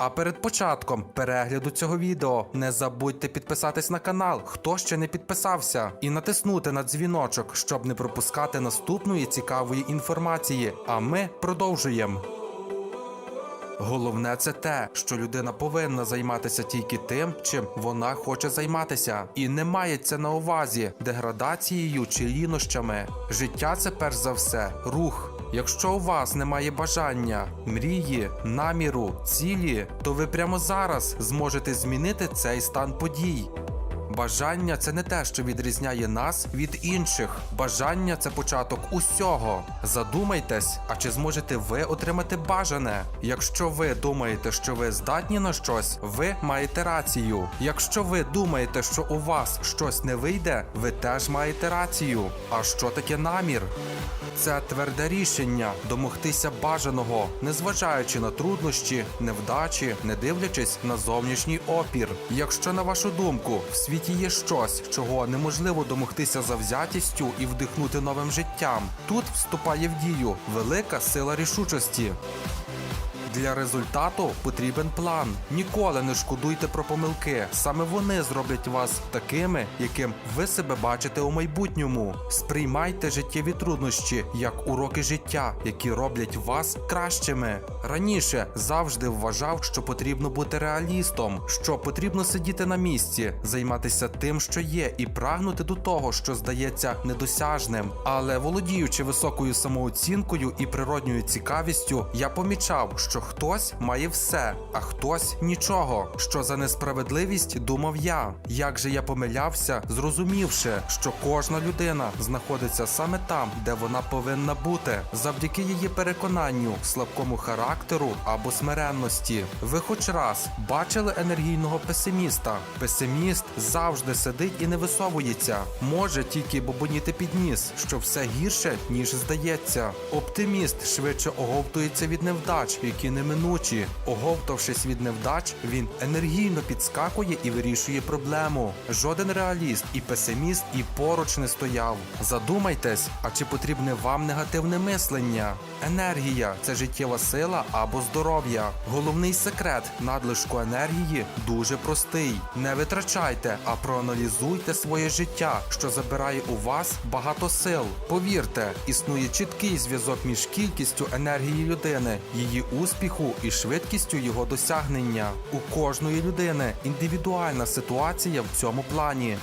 А перед початком перегляду цього відео не забудьте підписатись на канал, хто ще не підписався, і натиснути на дзвіночок, щоб не пропускати наступної цікавої інформації. А ми продовжуємо. Головне це те, що людина повинна займатися тільки тим, чим вона хоче займатися, і не мається на увазі деградацією чи лінощами. Життя це перш за все рух. Якщо у вас немає бажання, мрії, наміру, цілі, то ви прямо зараз зможете змінити цей стан подій. Бажання це не те, що відрізняє нас від інших. Бажання це початок усього. Задумайтесь, а чи зможете ви отримати бажане? Якщо ви думаєте, що ви здатні на щось, ви маєте рацію. Якщо ви думаєте, що у вас щось не вийде, ви теж маєте рацію. А що таке намір? Це тверде рішення домогтися бажаного, незважаючи на труднощі, невдачі, не дивлячись на зовнішній опір. Якщо на вашу думку в світі є щось, чого неможливо домогтися завзятістю і вдихнути новим життям, тут вступає в дію велика сила рішучості. Для результату потрібен план. Ніколи не шкодуйте про помилки. Саме вони зроблять вас такими, яким ви себе бачите у майбутньому. Сприймайте життєві труднощі як уроки життя, які роблять вас кращими. Раніше завжди вважав, що потрібно бути реалістом, що потрібно сидіти на місці, займатися тим, що є, і прагнути до того, що здається недосяжним. Але володіючи високою самооцінкою і природньою цікавістю, я помічав, що хтось має все, а хтось нічого. Що за несправедливість думав я. Як же я помилявся, зрозумівши, що кожна людина знаходиться саме там, де вона повинна бути, завдяки її переконанню, слабкому характеру або смиренності. Ви хоч раз бачили енергійного песиміста? Песиміст завжди сидить і не висовується, може тільки бобоніти під ніс, що все гірше ніж здається. Оптиміст швидше оговтується від невдач, які неминучі. Оговтавшись від невдач, він енергійно підскакує і вирішує проблему. Жоден реаліст і песиміст і поруч не стояв. Задумайтесь, а чи потрібне вам негативне мислення? Енергія це життєва сила або здоров'я. Головний секрет надлишку енергії дуже простий. Не витрачайте, а проаналізуйте своє життя, що забирає у вас багато сил. Повірте, існує чіткий зв'язок між кількістю енергії людини, її успіху і швидкістю його досягнення. У кожної людини індивідуальна ситуація в цьому плані.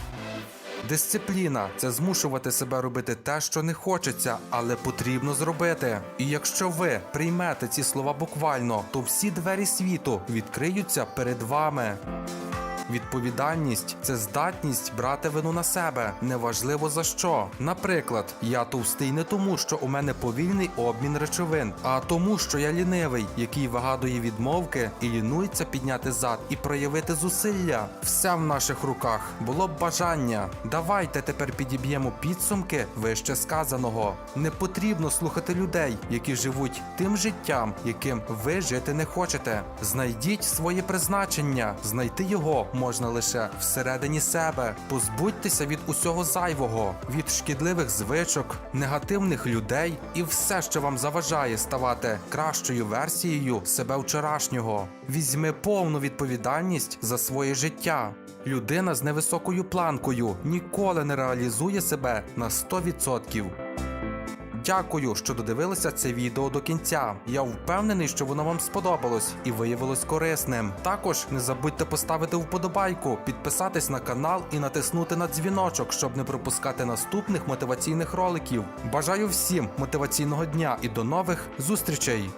Дисципліна це змушувати себе робити те, що не хочеться, але потрібно зробити. І якщо ви приймете ці слова буквально, то всі двері світу відкриються перед вами. Відповідальність це здатність брати вину на себе, неважливо за що. Наприклад, я товстий не тому, що у мене повільний обмін речовин, а тому, що я лінивий, який вигадує відмовки і лінується підняти зад і проявити зусилля. Все в наших руках було б бажання. Давайте тепер підіб'ємо підсумки вище сказаного. Не потрібно слухати людей, які живуть тим життям, яким ви жити не хочете. Знайдіть своє призначення, знайти його можна лише всередині себе. Позбудьтеся від усього зайвого, від шкідливих звичок, негативних людей і все, що вам заважає ставати кращою версією себе вчорашнього. Візьми повну відповідальність за своє життя. Людина з невисокою планкою ніколи не реалізує себе на 100%. Дякую, що додивилися це відео до кінця. Я впевнений, що воно вам сподобалось і виявилось корисним. Також не забудьте поставити вподобайку, підписатись на канал і натиснути на дзвіночок, щоб не пропускати наступних мотиваційних роликів. Бажаю всім мотиваційного дня і до нових зустрічей!